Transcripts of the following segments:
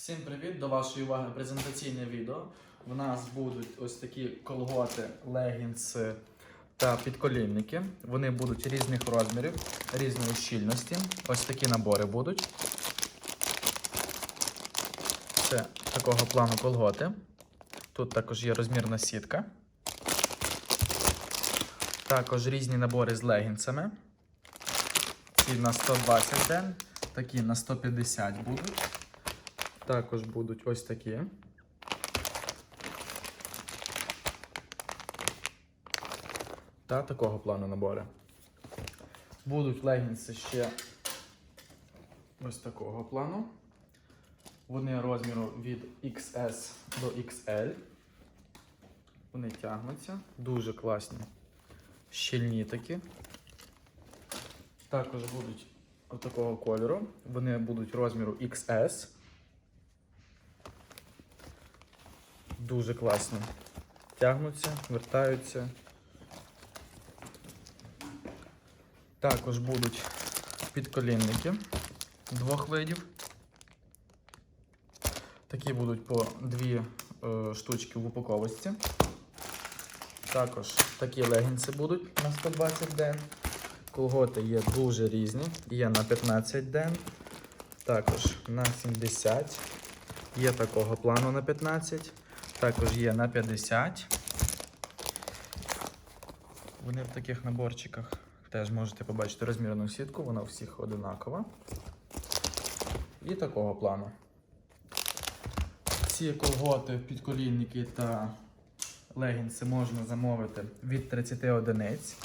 Всім привіт! До вашої уваги презентаційне відео. У нас будуть ось такі колготи, легінси та підколінники. Вони будуть різних розмірів, різної щільності. Ось такі набори будуть. Це такого плану колготи. Тут також є розмірна сітка. Також різні набори з легінсами. Ці на 120 ден, такі на 150 будуть. Також будуть ось такі. Та такого плану набори. Будуть легінси ще ось такого плану. Вони розміру від XS до XL. Вони тягнуться. Дуже класні. Щільні такі. Також будуть такого кольору. Вони будуть розміру XS. Дуже класно. Тягнуться, вертаються. Також будуть підколінники двох видів. Такі будуть по дві е, штучки в упаковості. Також такі легінси будуть на 120 ден. Колготи є дуже різні. Є на 15 ден, також на 70. Є такого плану на 15. Також є на 50. Вони в таких наборчиках теж можете побачити розмірну сітку, вона у всіх одинакова. І такого плану. Ці колготи, підколінники та легінси можна замовити від 30 одиниць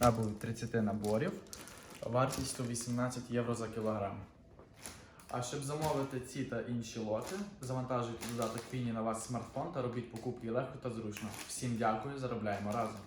або від 30 наборів вартістю 18 євро за кілограм. А щоб замовити ці та інші лоти, завантажуйте додаток Фіні на ваш смартфон та робіть покупки легко та зручно. Всім дякую, заробляємо разом.